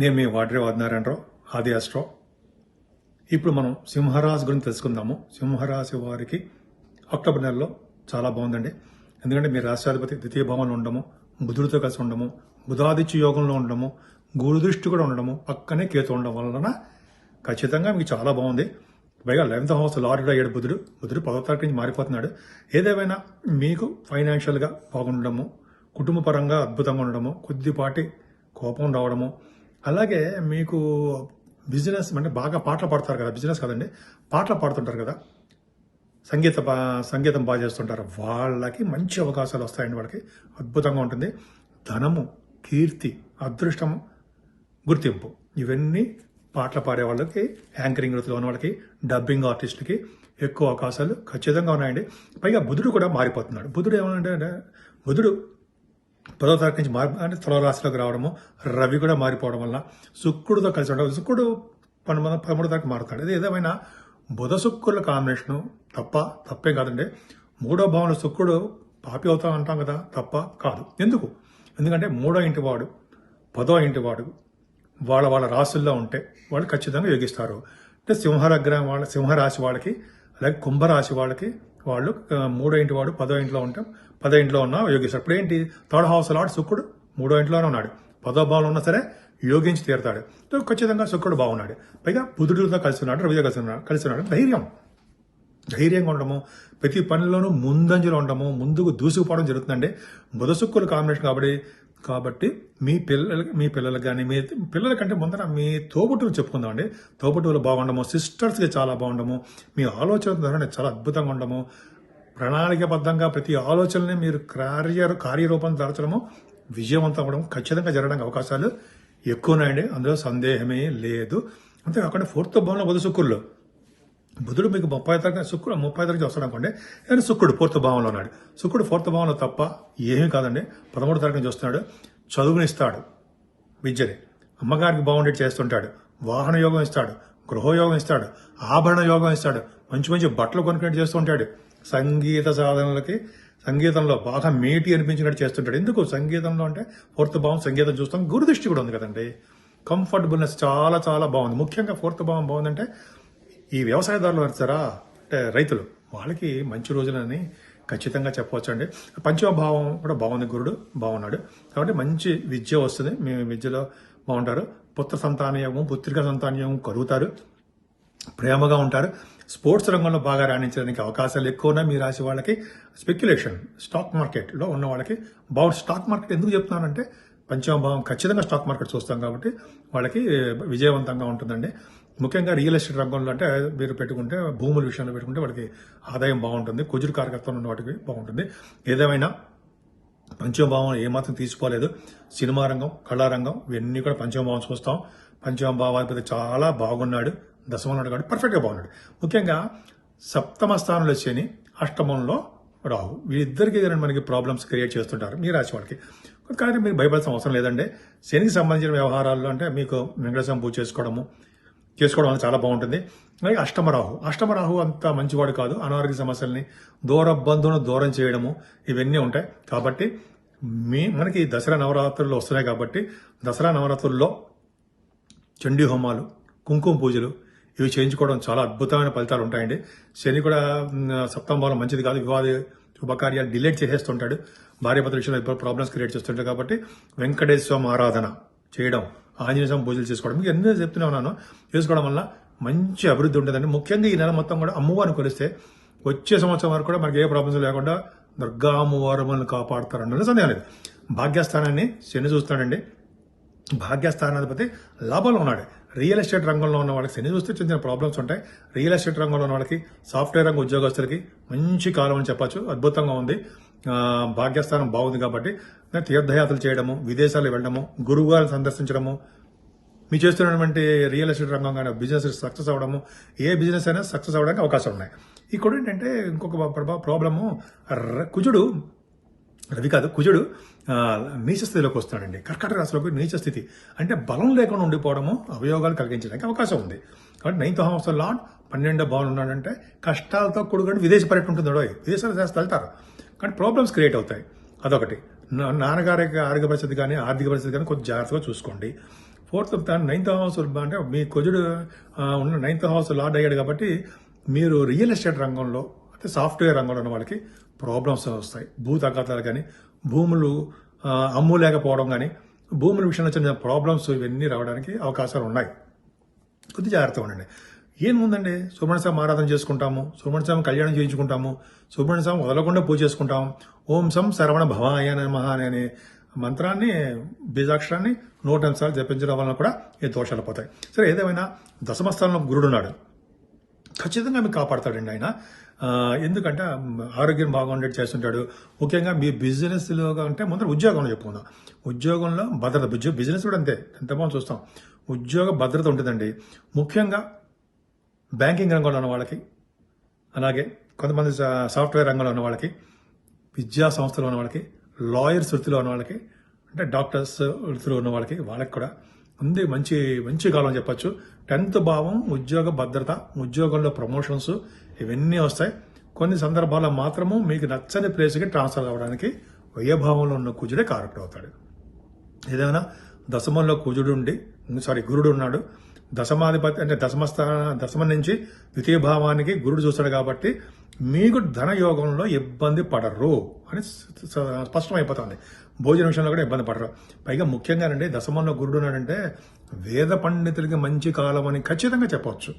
నేను మీ వాడ్రే వదనారాయణరావు ఆది అస్ట్రో ఇప్పుడు మనం సింహరాశి గురించి తెలుసుకుందాము. సింహరాశి వారికి అక్టోబర్ నెలలో చాలా బాగుందండి. ఎందుకంటే మీ రాష్ట్రాధిపతి ద్వితీయ భావంలో ఉండము బుధుడితో కలిసి ఉండము బుధాదిత్య యోగంలో ఉండము గురు దృష్టి కూడా ఉండడము పక్కనే కేతు ఉండడం వలన ఖచ్చితంగా మీకు చాలా బాగుంది. పైగా లెవెన్త్ హౌస్ లార్డ్ అయ్యాడు బుధుడు. బుధుడు పదో తారీఖు నుంచి మారిపోతున్నాడు. ఏదేమైనా మీకు ఫైనాన్షియల్గా బాగుండడము కుటుంబ పరంగా అద్భుతంగా ఉండడము కొద్దిపాటి కోపం రావడము అలాగే మీకు బిజినెస్ అంటే బాగా పాటలు పాడతారు కదా బిజినెస్ కదండి పాటలు పాడుతుంటారు కదా. సంగీత బా- సంగీతం బాగా చేస్తుంటారు. వాళ్ళకి మంచి అవకాశాలు వస్తాయండి వాళ్ళకి. అద్భుతంగా ఉంటుంది. ధనము కీర్తి అదృష్టము గుర్తింపు. ఇవన్నీ పాటలు పాడే వాళ్ళకి యాంకరింగ్ వృత్తిలో ఉన్న వాళ్ళకి డబ్బింగ్ ఆర్టిస్టులకి ఎక్కువ అవకాశాలు ఖచ్చితంగా ఉన్నాయండి. పైగా బుధుడు కూడా మారిపోతున్నాడు. బుధుడు ఏమంటే బుధుడు పదో తారీఖు నుంచి మారి అంటే తుల రాశిలోకి రావడము రవి కూడా మారిపోవడం వల్ల శుక్రుడితో కలిసి ఉండడం శుక్రుడు పన్నెండు పదమూడు తారీఖు మారుతాడు. ఇది ఏదేమైనా బుధ శుక్రుల కాంబినేషను తప్ప తప్పే కాదండి. మూడో భావంలో శుక్రుడు పాపి అవుతా అంటాం కదా తప్ప కాదు. ఎందుకు? ఎందుకంటే మూడో ఇంటి వాడు పదో ఇంటి వాడు వాళ్ళ వాళ్ళ రాశుల్లో ఉంటే వాళ్ళు ఖచ్చితంగా యోగిస్తారు. అంటే సింహలగ్నం వాళ్ళ సింహరాశి వాళ్ళకి అలాగే కుంభరాశి వాళ్ళకి వాళ్ళు మూడో ఇంటి వాడు పదో ఇంట్లో ఉంటాం పదో ఇంట్లో ఉన్న యోగిస్తారు ఇప్పుడు ఏంటి థర్డ్ హౌస్ లాడ్ శుక్రుడు మూడో ఇంట్లోనే ఉన్నాడు. పదో భావంలో ఉన్నా సరే యోగించి తీరుతాడు. ఖచ్చితంగా శుక్రుడు బాగున్నాడు. పైగా బుధుడితో కలిసి ఉన్నాడు రవితో కలిసి ఉన్నాడు కలిసి ఉన్నాడు. ధైర్యం. ధైర్యంగా ఉండడము ప్రతి పనిలోనూ ముందంజలో ఉండడము ముందుకు దూసుకుపోవడం జరుగుతుందండి. బుధ శుక్రుడు కాంబినేషన్ కాబట్టి కాబట్టి మీ పిల్లలకి మీ పిల్లలకు కానీ మీ పిల్లల కంటే ముందర మీ తోబుట్టువులు చెప్పుకుందామండి తోబుట్టువులు బాగుండము సిస్టర్స్కి చాలా బాగుండము. మీ ఆలోచన ధోరణి చాలా అద్భుతంగా ఉండము. ప్రణాళికబద్ధంగా ప్రతి ఆలోచనని మీరు కార్య కార్యరూపం దాల్చడము విజయవంతం అవ్వడం ఖచ్చితంగా జరగడానికి అవకాశాలు ఎక్కువ ఉన్నాయండి అందులో సందేహమే లేదు. అంతేకాకుండా ఫోర్త్ భవనంలో బుధ శుక్రులు బుధుడు మీకు ముప్పై తారీఖు శుక్రుడు ముప్పై తరగతి వస్తాడు అనుకోండి కానీ శుక్రుడు ఫోర్త్ భావంలో ఉన్నాడు. శుక్రుడు ఫోర్త్ భావంలో తప్ప ఏమీ కాదండి. పదమూడు తరగతి నుంచి వస్తున్నాడు చదువునిస్తాడు విద్యని. అమ్మగారికి బాగుండేది చేస్తుంటాడు. వాహన యోగం ఇస్తాడు. గృహయోగం ఇస్తాడు. ఆభరణ యోగం ఇస్తాడు. మంచి మంచి బట్టలు కొనుక్కునేట్టు చేస్తుంటాడు. సంగీత సాధనలకి సంగీతంలో బాగా మేటి అనిపించినట్టు చేస్తుంటాడు. ఎందుకు? సంగీతంలో అంటే ఫోర్త్ భావం సంగీతం చూస్తాం. గురుదృష్టి కూడా ఉంది కదండి. కంఫర్టబుల్నెస్ చాలా చాలా బాగుంది. ముఖ్యంగా ఫోర్త్ భావం బాగుందంటే ఈ వ్యవసాయదారులు నడుస్తారా అంటే రైతులు. వాళ్ళకి మంచి రోజులని ఖచ్చితంగా చెప్పవచ్చు అండి పంచమభావం కూడా బాగుంది గురుడు బాగున్నాడు. కాబట్టి మంచి విద్య వస్తుంది. మీ విద్యలో బాగుంటారు. పుత్ర సంతానయోగం పుత్రిక సంతానయోగం కలుగుతారు ప్రేమగా ఉంటారు. స్పోర్ట్స్ రంగంలో బాగా రాణించడానికి అవకాశాలు ఎక్కువనా మీ రాశి వాళ్ళకి. స్పెక్యులేషన్ స్టాక్ మార్కెట్లో ఉన్న వాళ్ళకి. బాగు స్టాక్ మార్కెట్ ఎందుకు చెప్తున్నానంటే పంచమభావం ఖచ్చితంగా స్టాక్ మార్కెట్ చూస్తాం కాబట్టి వాళ్ళకి విజయవంతంగా ఉంటుందండి. ముఖ్యంగా రియల్ ఎస్టేట్ రంగంలో అంటే మీరు పెట్టుకుంటే భూముల విషయంలో పెట్టుకుంటే వాటికి ఆదాయం బాగుంటుంది కుజుడు కారకత్వం ఉన్న వాటికి బాగుంటుంది. ఏదేమైనా పంచమభావం ఏమాత్రం తీసుకోలేదు. సినిమా రంగం కళారంగం ఇవన్నీ కూడా పంచమభావం చూస్తాం. పంచమభావాధిపతి చాలా బాగున్నాడు. దశమంలో కాబట్టి పర్ఫెక్ట్గా బాగున్నాడు. ముఖ్యంగా సప్తమ స్థానంలో శని అష్టమంలో రాహు. వీరిద్దరికి మనకి ప్రాబ్లమ్స్ క్రియేట్ చేస్తుంటారు మీ రాశి వాళ్ళకి. కానీ మీరు భయపడాల్సిన అవసరం లేదండి. శనికి సంబంధించిన వ్యవహారాల్లో అంటే మీకు వెంకటేశ్వరం పూజ చేసుకోవడము చేసుకోవడం వల్ల చాలా బాగుంటుంది. అలాగే అష్టమరాహు. అష్టమరాహు అంత మంచివాడు కాదు. అనారోగ్య సమస్యల్ని దూర బంధువును దూరం చేయడము ఇవన్నీ ఉంటాయి. కాబట్టి మీ మనకి దసరా నవరాత్రులు వస్తున్నాయి కాబట్టి దసరా నవరాత్రుల్లో చండీ హోమాలు కుంకుమ పూజలు ఇవి చేయించుకోవడం చాలా అద్భుతమైన ఫలితాలు ఉంటాయండి. శని కూడా మ్, మంచిది కాదు. వివాద శుభకార్యాలు డిలేట్ చేసేస్తుంటాడు. భార్యాభర్తల విషయంలో ఇప్పుడు ప్రాబ్లమ్స్ క్రియేట్ చేస్తుంటాడు కాబట్టి వెంకటేశ్వరం ఆరాధన చేయడం ఆంజనేయ స్వామి పూజలు చేసుకోవడం. మీకు ఎన్నో చెప్తూనే ఉన్నాను. చేసుకోవడం వల్ల మంచి అభివృద్ధి ఉంటుందండి. ముఖ్యంగా ఈ నెల మొత్తం కూడా అమ్మవారిని కొలిస్తే వచ్చే సంవత్సరం వరకు కూడా మనకి ఏ ప్రాబ్లమ్స్ లేకుండా దుర్గా అమ్మవారు మనల్ని కాపాడుతారన్న సందేహం లేదు. భాగ్యస్థానాన్ని శని చూస్తాడండి. భాగ్యస్థానాధిపతి లాభంలో ఉన్నాడు. రియల్ ఎస్టేట్ రంగంలో ఉన్న వాళ్ళకి శని చూస్తే చిన్న చిన్న ప్రాబ్లమ్స్ ఉంటాయి. రియల్ ఎస్టేట్ రంగంలో ఉన్న వాళ్ళకి సాఫ్ట్వేర్ రంగ ఉద్యోగస్తులకి మంచి కాలం అని చెప్పచ్చు. అద్భుతంగా ఉంది. భాగ్యస్థానం బాగుంది కాబట్టి తీర్థయాత్రలు చేయడము విదేశాలు వెళ్ళడము గురువుగారిని సందర్శించడము మీ చేస్తున్నటువంటి రియల్ ఎస్టేట్ రంగం కానీ బిజినెస్ సక్సెస్ అవ్వడము ఏ బిజినెస్ అయినా సక్సెస్ అవ్వడానికి అవకాశం ఉన్నాయి. ఇక్కడ ఏంటంటే ఇంకొక ప్రభా- ప్రాబ్లము కుజుడు రవి కాదు కుజుడు నీచస్థితిలోకి నీచ స్థితిలోకి వస్తాడండి కర్కాటక రాశిలోకి నీచ స్థితి. అంటే బలం లేకుండా ఉండిపోవడము అవయోగాలు కలిగించడానికి అవకాశం ఉంది. కాబట్టి నైన్త్ హౌస్ లాడ్ పన్నెండో భావన ఉన్నాడంటే కష్టాలతో కూడుకొని విదేశ పర్యటన ఉంటుంది విదేశాలు చేస్తే వెళ్తారు. కానీ ప్రాబ్లమ్స్ క్రియేట్ అవుతాయి. అదొకటి. నా- నాన్నగారి ఆరోగ్య పరిస్థితి కానీ ఆర్థిక పరిస్థితి కానీ కొంచెం జాగ్రత్తగా చూసుకోండి. ఫోర్త్ నైన్త్ హౌస్ అంటే మీ కుజుడు ఉన్న నైన్త్ హౌస్ లార్డ్ అయ్యాడు కాబట్టి మీరు రియల్ ఎస్టేట్ రంగంలో అంటే సాఫ్ట్వేర్ రంగంలో ఉన్న వాళ్ళకి ప్రాబ్లమ్స్ వస్తాయి. భూ తగ్గాతాలు కానీ భూములు అమ్ము అమ్ములేకపోవడం కానీ భూముల విషయంలో చిన్న ప్రాబ్లమ్స్ ఇవన్నీ రావడానికి అవకాశాలు ఉన్నాయి. కొద్ది జాగ్రత్తగా ఉండండి. ఏముందండి? సుబ్రహ్మణ్య స్వామి ఆరాధన చేసుకుంటాము సుబ్రహ్మణ్య స్వామి కళ్యాణం చేయించుకుంటాము సుబ్రహ్మణ్య స్వామి వదలకుండా పూజ చేసుకుంటాం ఓం సం శరవణ భవాయ నమః అనే మంత్రాన్ని బీజాక్షరాన్ని నూట నిమిషాలు జపించడం వలన కూడా ఈ దోషాలు పోతాయి. సరే ఏదేమైనా దశమస్థానంలో గురుడు ఉన్నాడు ఖచ్చితంగా మీకు కాపాడతాడండి ఆయన. ఎందుకంటే ఆరోగ్యం బాగుండేది చేస్తుంటాడు. ముఖ్యంగా మీ బిజినెస్లో అంటే ముందర ఉద్యోగంలో చెప్పుకుందాం. ఉద్యోగంలో భద్రత బిజినెస్ కూడా అంతే. ఎంతమంది చూస్తాం. ఉద్యోగ భద్రత ఉంటుందండి. ముఖ్యంగా బ్యాంకింగ్ రంగంలో ఉన్న వాళ్ళకి అలాగే కొంతమంది సాఫ్ట్వేర్ రంగంలో ఉన్న వాళ్ళకి విద్యా సంస్థలో ఉన్న వాళ్ళకి లాయర్స్ వృత్తిలో ఉన్న వాళ్ళకి అంటే డాక్టర్స్ వృత్తిలో ఉన్న వాళ్ళకి వాళ్ళకి కూడా ఉంది మంచి మంచి కాలం చెప్పచ్చు. టెన్త్ భావం ఉద్యోగ భద్రత ఉద్యోగంలో ప్రమోషన్స్ ఇవన్నీ వస్తాయి. కొన్ని సందర్భాల్లో మాత్రము మీకు నచ్చని ప్లేస్కి ట్రాన్స్ఫర్ అవ్వడానికి వ్యయభావంలో ఉన్న కుజుడే కారకుడు అవుతాడు. ఏదైనా దశమంలో కుజుడు ఉండి సారీ గురుడు ఉన్నాడు దశమాధిపతి అంటే దశమస్థాన దశమం నుంచి ద్వితీయ భావానికి గురుడు చూస్తాడు కాబట్టి మీకు ధనయోగంలో ఇబ్బంది పడరు అని స్పష్టమైపోతుంది. భోజన విషయంలో కూడా ఇబ్బంది పడరు. పైగా ముఖ్యంగానండి దశమంలో గురుడు ఉన్నాడంటే వేద పండితులకి మంచి కాలం అని ఖచ్చితంగా చెప్పవచ్చు.